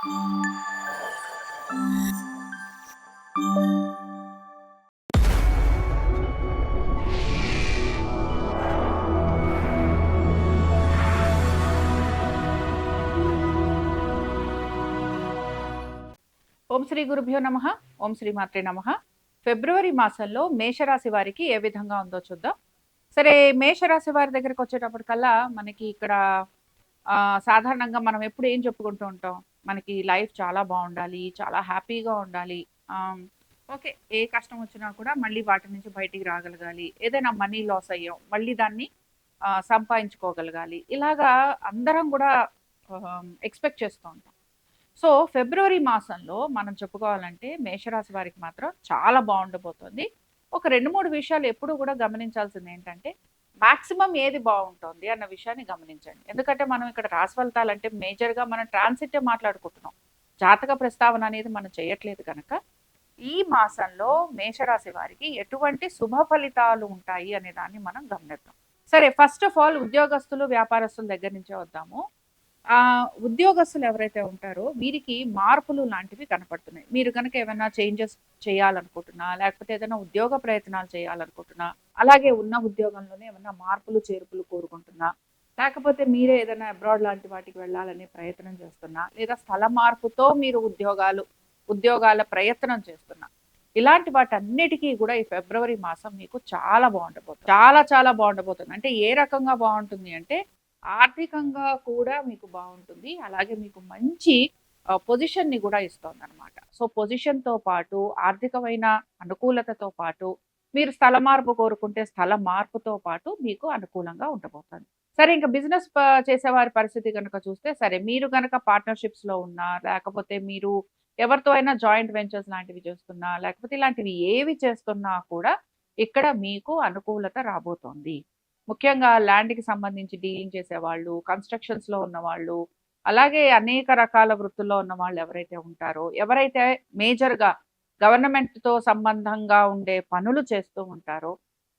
ఓం శ్రీ గురుభ్యో నమ. ఓం శ్రీ మాత్రే నమ. ఫిబ్రవరి మాసంలో మేషరాశి వారికి ఏ విధంగా ఉందో చూద్దాం. సరే మేషరాశి వారి దగ్గరకు వచ్చేటప్పటికల్లా మనకి ఇక్కడ సాధారణంగా మనం ఎప్పుడు ఏం చెప్పుకుంటూ ఉంటాం? మనకి లైఫ్ చాలా బాగుండాలి చాలా హ్యాపీగా ఉండాలి. ఓకే ఏ కష్టం వచ్చినా కూడా మళ్ళీ వాటి నుంచి బయటికి రాగలగాలి. ఏదైనా మనీ లాస్ అయ్యాం మళ్ళీ దాన్ని సంపాదించుకోగలగాలి. ఇలాగా అందరం కూడా ఎక్స్పెక్ట్ చేస్తూ ఉంటాం. సో ఫిబ్రవరి మాసంలో మనం చెప్పుకోవాలంటే మేషరాశి వారికి మాత్రం చాలా బాగుండబోతుంది. ఒక రెండు మూడు విషయాలు ఎప్పుడు కూడా గమనించాల్సింది ఏంటంటే మాక్సిమం ఏది బాగుంటుంది అన్న విషయాన్ని గమనించండి. ఎందుకంటే మనం ఇక్కడ రాసి ఫలితాలంటే మేజర్గా మనం ట్రాన్సిటే మాట్లాడుకుంటున్నాం. జాతక ప్రస్తావన అనేది మనం చేయట్లేదు కనుక ఈ మాసంలో మేషరాశి వారికి ఎటువంటి శుభ ఫలితాలు ఉంటాయి అనే దాన్ని మనం గమనిద్దాం. సరే ఫస్ట్ ఆఫ్ ఆల్ ఉద్యోగస్తులు వ్యాపారస్తుల దగ్గర నుంచే వద్దాము. ఆ ఉద్యోగస్తులు ఎవరైతే ఉంటారో వీరికి మార్పులు లాంటివి కనపడుతున్నాయి. మీరు కనుక ఏమైనా చేంజెస్ చేయాలనుకుంటున్నా లేకపోతే ఏదైనా ఉద్యోగ ప్రయత్నాలు చేయాలనుకుంటున్నా అలాగే ఉన్న ఉద్యోగంలోనే ఏమైనా మార్పులు చేర్పులు కోరుకుంటున్నా లేకపోతే మీరే ఏదైనా అబ్రాడ్ లాంటి వాటికి వెళ్ళాలనే ప్రయత్నం చేస్తున్నా లేదా స్థల మార్పుతో మీరు ఉద్యోగాలు ఉద్యోగాల ప్రయత్నం చేస్తున్నా ఇలాంటి వాటన్నిటికీ కూడా ఈ ఫిబ్రవరి మాసం మీకు చాలా బాగుండబోతుంది చాలా చాలా బాగుండబోతుంది. అంటే ఏ రకంగా బాగుంటుంది అంటే ఆర్థికంగా కూడా మీకు బాగుంటుంది. అలాగే మీకు మంచి పొజిషన్ని కూడా ఇస్తుంది అనమాట సో పొజిషన్తో పాటు ఆర్థికమైన అనుకూలతతో పాటు మీరు స్థల మార్పు కోరుకుంటే స్థల మార్పుతో పాటు మీకు అనుకూలంగా ఉండబోతుంది. సరే ఇంకా బిజినెస్ చేసేవారి పరిస్థితి కనుక చూస్తే సరే మీరు కనుక పార్ట్నర్షిప్స్లో ఉన్నా లేకపోతే మీరు ఎవరితో అయినా జాయింట్ వెంచర్స్ లాంటివి చేస్తున్నా లేకపోతే ఇలాంటివి ఏవి చేస్తున్నా కూడా ఇక్కడ మీకు అనుకూలత రాబోతోంది. ముఖ్యంగా ల్యాండ్కి సంబంధించి డీలింగ్ చేసేవాళ్ళు కన్స్ట్రక్షన్స్లో ఉన్నవాళ్ళు అలాగే అనేక రకాల వృత్తుల్లో ఉన్న వాళ్ళు ఎవరైతే ఉంటారో ఎవరైతే మేజర్గా గవర్నమెంట్తో సంబంధంగా ఉండే పనులు చేస్తూ ఉంటారో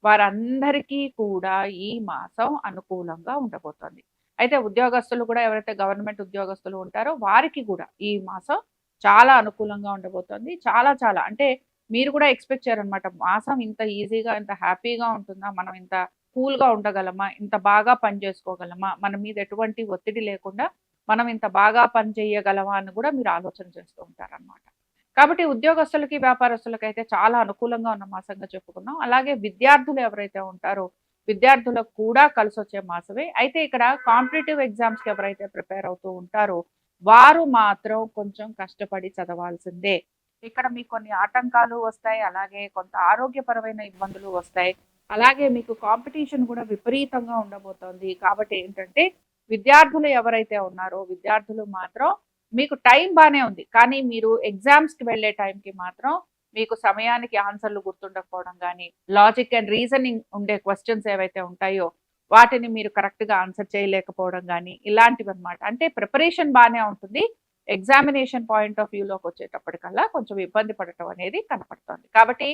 వారందరికీ కూడా ఈ మాసం అనుకూలంగా ఉండబోతోంది. అయితే ఉద్యోగస్తులు కూడా ఎవరైతే గవర్నమెంట్ ఉద్యోగస్తులు ఉంటారో వారికి కూడా ఈ మాసం చాలా అనుకూలంగా ఉండబోతోంది. చాలా చాలా అంటే మీరు కూడా ఎక్స్పెక్ట్ చేయరనమాట మాసం ఇంత ఈజీగా ఇంత హ్యాపీగా ఉంటుందా మనం ఇంత కూల్గా ఉండగలమా? ఇంత బాగా పని చేసుకోగలమా? మన మీద ఎటువంటి ఒత్తిడి లేకుండా మనం ఇంత బాగా పని చేయగలమా? అని కూడా మీరు ఆలోచన చేస్తూ ఉంటారన్నమాట. కాబట్టి ఉద్యోగస్తులకి వ్యాపారస్తులకి అయితే చాలా అనుకూలంగా ఉన్న మాసంగా చెప్పుకున్నాం. అలాగే విద్యార్థులు ఎవరైతే ఉంటారో విద్యార్థులకు కూడా కలిసి వచ్చే మాసమే. అయితే ఇక్కడ కాంపిటేటివ్ ఎగ్జామ్స్కి ఎవరైతే ప్రిపేర్ అవుతూ ఉంటారో వారు మాత్రం కొంచెం కష్టపడి చదవాల్సిందే. ఇక్కడ మీకు కొన్ని ఆటంకాలు వస్తాయి. అలాగే కొంత ఆరోగ్యపరమైన ఇబ్బందులు వస్తాయి. అలాగే మీకు కాంపిటీషన్ కూడా విపరీతంగా ఉండబోతోంది. కాబట్టి ఏంటంటే విద్యార్థులు ఎవరైతే ఉన్నారో విద్యార్థులు మాత్రం మీకు టైం బాగానే ఉంది. కానీ మీరు ఎగ్జామ్స్కి వెళ్ళే టైంకి మాత్రం మీకు సమయానికి ఆన్సర్లు గుర్తుండకపోవడం కానీ లాజిక్ అండ్ రీజనింగ్ ఉండే క్వశ్చన్స్ ఏవైతే ఉంటాయో వాటిని మీరు కరెక్ట్గా ఆన్సర్ చేయలేకపోవడం కానీ ఇలాంటివి అనమాట అంటే ప్రిపరేషన్ బాగానే ఉంటుంది. ఎగ్జామినేషన్ పాయింట్ ఆఫ్ వ్యూలోకి వచ్చేటప్పటికల్లా కొంచెం ఇబ్బంది పడటం అనేది కనపడుతుంది. కాబట్టి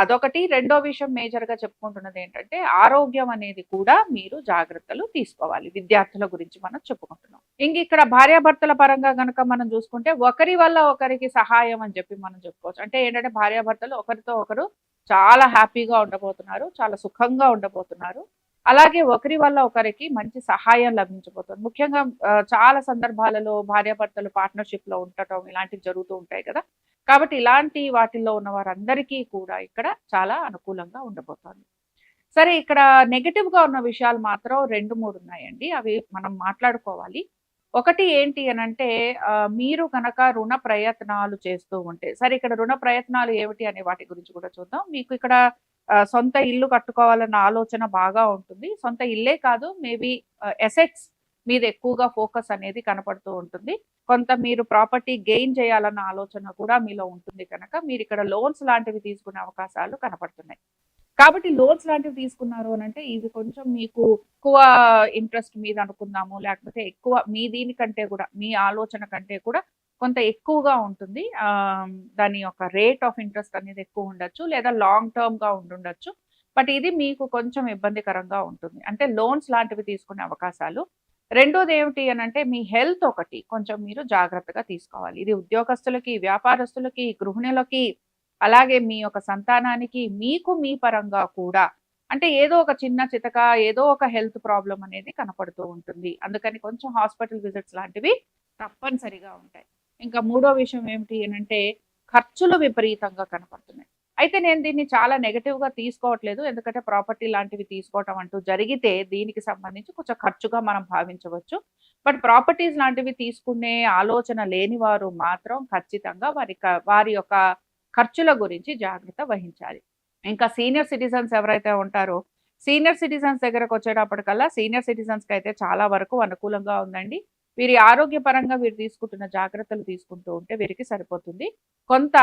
అదొకటి. రెండో విషయం మేజర్గా చెప్పుకుంటున్నది ఏంటంటే ఆరోగ్యం అనేది కూడా మీరు జాగ్రత్తలు తీసుకోవాలి. విద్యార్థుల గురించి మనం చెప్పుకుంటున్నాం. ఇంక ఇక్కడ భార్యాభర్తల పరంగా గనక మనం చూసుకుంటే ఒకరి వల్ల ఒకరికి సహాయం అని చెప్పి మనం చెప్పుకోవచ్చు. అంటే ఏంటంటే భార్యాభర్తలు ఒకరితో ఒకరు చాలా హ్యాపీగా ఉండబోతున్నారు చాలా సుఖంగా ఉండబోతున్నారు. అలాగే ఒకరి వల్ల ఒకరికి మంచి సహాయం లభించబోతుంది. ముఖ్యంగా చాలా సందర్భాలలో భార్యాభర్తలు పార్ట్నర్షిప్లో ఉండటం ఇలాంటివి జరుగుతూ ఉంటాయి కదా. కాబట్టి ఇలాంటి వాటిల్లో ఉన్న వారందరికీ కూడా ఇక్కడ చాలా అనుకూలంగా ఉండబోతోంది. సరే ఇక్కడ నెగటివ్గా ఉన్న విషయాలు మాత్రం రెండు మూడు ఉన్నాయండి. అవి మనం మాట్లాడుకోవాలి. ఒకటి ఏంటి అని అంటే మీరు కనుక రుణ ప్రయత్నాలు చేస్తూ ఉంటే సరే ఇక్కడ రుణ ప్రయత్నాలు ఏమిటి అనే వాటి గురించి కూడా చూద్దాం. మీకు ఇక్కడ సొంత ఇల్లు కట్టుకోవాలన్న ఆలోచన బాగా ఉంటుంది. సొంత ఇల్లే కాదు మేబీ ఎసెట్స్ మీద ఎక్కువగా ఫోకస్ అనేది కనపడుతూ ఉంటుంది. కొంత మీరు ప్రాపర్టీ గెయిన్ చేయాలన్న ఆలోచన కూడా మీలో ఉంటుంది కనుక మీరు ఇక్కడ లోన్స్ లాంటివి తీసుకునే అవకాశాలు కనపడుతున్నాయి. కాబట్టి లోన్స్ లాంటివి తీసుకున్నారు అని అంటే ఇది కొంచెం మీకు ఎక్కువ ఇంట్రెస్ట్ మీద అనుకుందాము లేకపోతే ఎక్కువ మీ దీనికంటే కూడా మీ ఆలోచన కంటే కూడా కొంత ఎక్కువగా ఉంటుంది. దాని యొక్క రేట్ ఆఫ్ ఇంట్రెస్ట్ అనేది ఎక్కువ ఉండొచ్చు లేదా లాంగ్ టర్మ్గా ఉండుండొచ్చు. బట్ ఇది మీకు కొంచెం ఇబ్బందికరంగా ఉంటుంది. అంటే లోన్స్ లాంటివి తీసుకునే అవకాశాలు రెండోది ఏమిటి అని అంటే మీ హెల్త్ ఒకటి. కొంచెం మీరు జాగ్రత్తగా తీసుకోవాలి. ఇది ఉద్యోగస్తులకి వ్యాపారస్తులకి గృహిణులకి అలాగే మీ యొక్క సంతానానికి మీకు మీ పరంగా కూడా. అంటే ఏదో ఒక చిన్న చితక ఏదో ఒక హెల్త్ ప్రాబ్లం అనేది కనపడుతూ ఉంటుంది. అందుకని కొంచెం హాస్పిటల్ విజిట్స్ లాంటివి తప్పనిసరిగా ఉంటాయి. ఇంకా మూడో విషయం ఏమిటి అని అంటే ఖర్చులు విపరీతంగా కనపడుతున్నాయి. అయితే నేను దీన్ని చాలా నెగటివ్గా తీసుకోవట్లేదు. ఎందుకంటే ప్రాపర్టీ లాంటివి తీసుకోవటం అంటూ జరిగితే దీనికి సంబంధించి కొంచెం ఖర్చుగా మనం భావించవచ్చు. బట్ ప్రాపర్టీస్ లాంటివి తీసుకునే ఆలోచన లేని వారు మాత్రం ఖచ్చితంగా వారి వారి యొక్క ఖర్చుల గురించి జాగ్రత్త వహించాలి. ఇంకా సీనియర్ సిటిజన్స్ ఎవరైతే ఉంటారో సీనియర్ సిటిజన్స్ దగ్గరకు వచ్చేటప్పటికల్లా సీనియర్ సిటిజన్స్కి అయితే చాలా వరకు అనుకూలంగా ఉందండి. వీరి ఆరోగ్యపరంగా వీరు తీసుకుంటున్న జాగ్రత్తలు తీసుకుంటూ ఉంటే వీరికి సరిపోతుంది. కొంత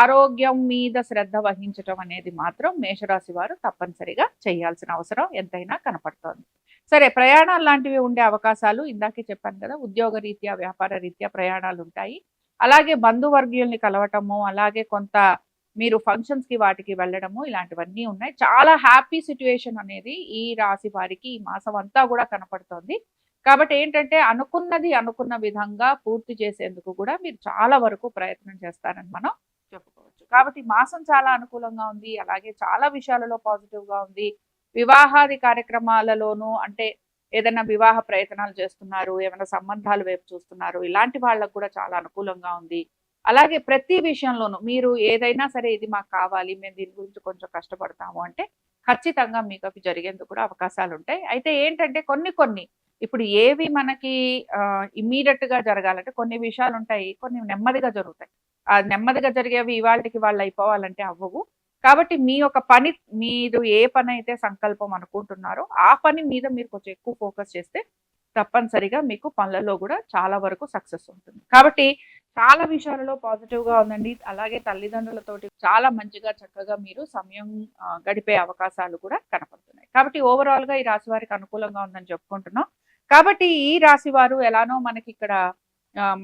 ఆరోగ్యం మీద శ్రద్ధ వహించటం అనేది మాత్రం మేషరాశి వారు తప్పనిసరిగా చేయాల్సిన అవసరం ఎంతైనా కనపడుతోంది. సరే ప్రయాణాలు లాంటివి ఉండే అవకాశాలు ఇందాకే చెప్పాను కదా ఉద్యోగ రీత్యా వ్యాపార రీత్యా ప్రయాణాలు ఉంటాయి. అలాగే బంధువర్గీయుల్ని కలవటము అలాగే కొంత మీరు ఫంక్షన్స్కి వాటికి వెళ్ళడము ఇలాంటివన్నీ ఉన్నాయి. చాలా హ్యాపీ సిచ్యువేషన్ అనేది ఈ రాశి వారికి ఈ మాసం అంతా కూడా కనపడుతోంది. కాబట్టి ఏంటంటే అనుకున్నది అనుకున్న విధంగా పూర్తి చేసేందుకు కూడా మీరు చాలా వరకు ప్రయత్నం చేస్తారని మనం చెప్పుకోవచ్చు. కాబట్టి మాసం చాలా అనుకూలంగా ఉంది అలాగే చాలా విషయాలలో పాజిటివ్గా ఉంది. వివాహాది కార్యక్రమాలలోనూ అంటే ఏదైనా వివాహ ప్రయత్నాలు చేస్తున్నారు ఏమైనా సంబంధాలు వైపు చూస్తున్నారు ఇలాంటి వాళ్ళకు కూడా చాలా అనుకూలంగా ఉంది. అలాగే ప్రతి విషయంలోనూ మీరు ఏదైనా సరే ఇది మాకు కావాలి మేము దీని గురించి కొంచెం కష్టపడతాము అంటే ఖచ్చితంగా మీకు అవి జరిగేందుకు కూడా అవకాశాలు ఉంటాయి అయితే ఏంటంటే కొన్ని కొన్ని ఇప్పుడు ఏవి మనకి ఇమ్మీడియట్గా జరగాలంటే కొన్ని విషయాలు ఉంటాయి కొన్ని నెమ్మదిగా జరుగుతాయి. ఆ నెమ్మదిగా జరిగేవి ఇవాళకి వాళ్ళు అయిపోవాలంటే అవ్వవు. కాబట్టి మీ యొక్క పని మీరు ఏ పని అయితే సంకల్పం అనుకుంటున్నారో ఆ పని మీద మీరు కొంచెం ఎక్కువ ఫోకస్ చేస్తే తప్పనిసరిగా మీకు పనులలో కూడా చాలా వరకు సక్సెస్ ఉంటుంది. కాబట్టి చాలా విషయాలలో పాజిటివ్గా ఉందండి. అలాగే తల్లిదండ్రులతోటి చాలా మంచిగా చక్కగా మీరు సమయం గడిపే అవకాశాలు కూడా కనపడుతున్నాయి. కాబట్టి ఓవరాల్గా ఈ రాశి వారికి అనుకూలంగా ఉందని చెప్పుకుంటున్నాం. కాబట్టి ఈ రాశి వారు ఎలానో మనకి ఇక్కడ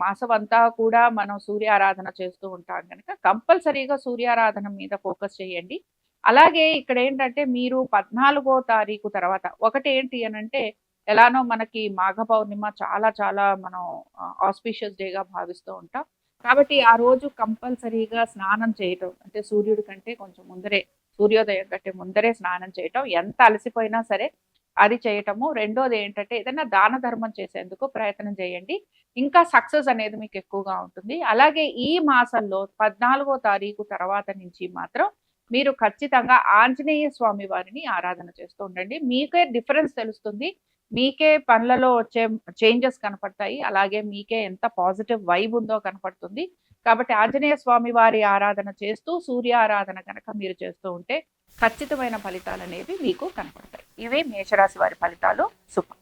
మాసం అంతా కూడా మనం సూర్య ఆరాధన చేస్తూ ఉంటాం కనుక కంపల్సరీగా సూర్యారాధన మీద ఫోకస్ చేయండి. అలాగే ఇక్కడ ఏంటంటే మీరు పద్నాలుగో తారీఖు తర్వాత ఒకటి ఏంటి అని అంటే ఎలానో మనకి మాఘ పౌర్ణిమ చాలా చాలా మనం ఆస్పిషియస్ డేగా భావిస్తూ ఉంటాం. కాబట్టి ఆ రోజు కంపల్సరీగా స్నానం చేయటం అంటే సూర్యుడి కంటే కొంచెం ముందరే సూర్యోదయం కంటే ముందరే స్నానం చేయటం. ఎంత అలసిపోయినా సరే అది చేయటము. రెండోది ఏంటంటే ఏదైనా దాన ధర్మం చేసేందుకు ప్రయత్నం చేయండి. ఇంకా సక్సెస్ అనేది మీకు ఎక్కువగా ఉంటుంది. అలాగే ఈ మాసంలో పద్నాలుగో తారీఖు తర్వాత నుంచి మాత్రం మీరు ఖచ్చితంగా ఆంజనేయ స్వామి వారిని ఆరాధన చేస్తూ ఉండండి. మీకే డిఫరెన్స్ తెలుస్తుంది. మీకే పనులలో వచ్చే చేంజెస్ కనపడతాయి. అలాగే మీకే ఎంత పాజిటివ్ వైబ్ ఉందో కనపడుతుంది. కాబట్టి ఆంజనేయ స్వామి వారి ఆరాధన చేస్తూ సూర్య ఆరాధన కనుక మీరు చేస్తూ ఉంటే ఖచ్చితమైన ఫలితాలు అనేవి మీకు కనపడతాయి. ఇవే మేషరాశి వారి ఫలితాలు. శుభం.